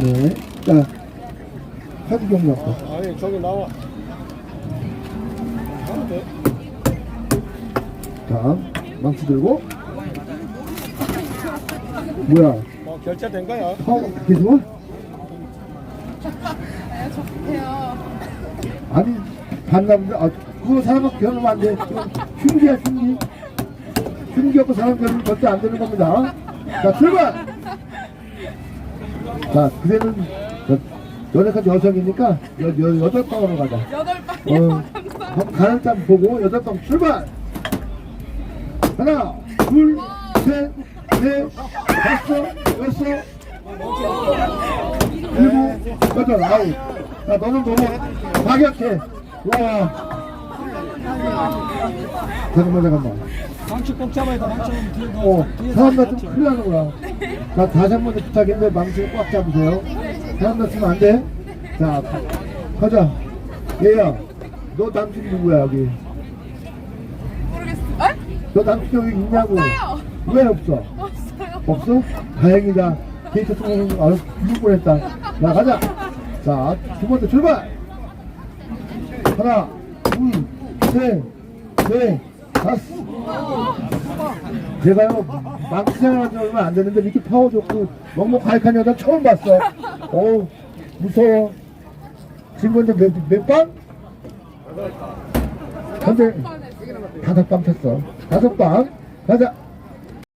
네. 자, 카드 경로. 아니 저기 나와 하면 돼 자, 망치 들고. 뭐야? 어, 결제된 거야 파워 계속? 아야 좋대요. 아니, 반남자, 아, 그거 사람하고 결혼하면 안 돼. 그건 흉기야, 흉기. 흉기하고 사람 결혼 절대 안 되는 겁니다. 자, 출발! 자, 그대는 여- 연애까지 여성이니까 여, 여, 여덟 방으로 가자. 여덟 방이요. 어, 가는 땀 보고 여덟 방 출발! 하나, 둘, 셋, 넷, 다섯, 여섯, 일곱, 여덟, 아홉. 야, 너는 너무 과격해. 와. 잠깐만, 잠깐만. 망치 꼭 잡아야 돼 망치 들고 어, 사람 다치면 큰일 나는 거야. 자, 다시 한번더 부탁인데 망치를 꽉 잡으세요. 사람 다치면 안 돼. 자, 가- 가자. 얘야, 너 남친 누구야, 여기? 모르겠어. 에? 너 남친 여기 있냐고? 없어요. 왜 없어? 없어요. 없어? 다행이다. 데이터 통화는 아, 죽을 뻔했다. 자, 가자. 자, 두 번째 출발. 하나, 둘, 셋, 넷, 다섯. 제가요, 생활한 지 얼마 안 됐는데 이렇게 파워 좋고 먹먹 가익한 여자 처음 봤어. 어우, 무서워. 지금 근데 몇, 몇 방? 현재 다섯 방 탔어. 다섯 방. 가자.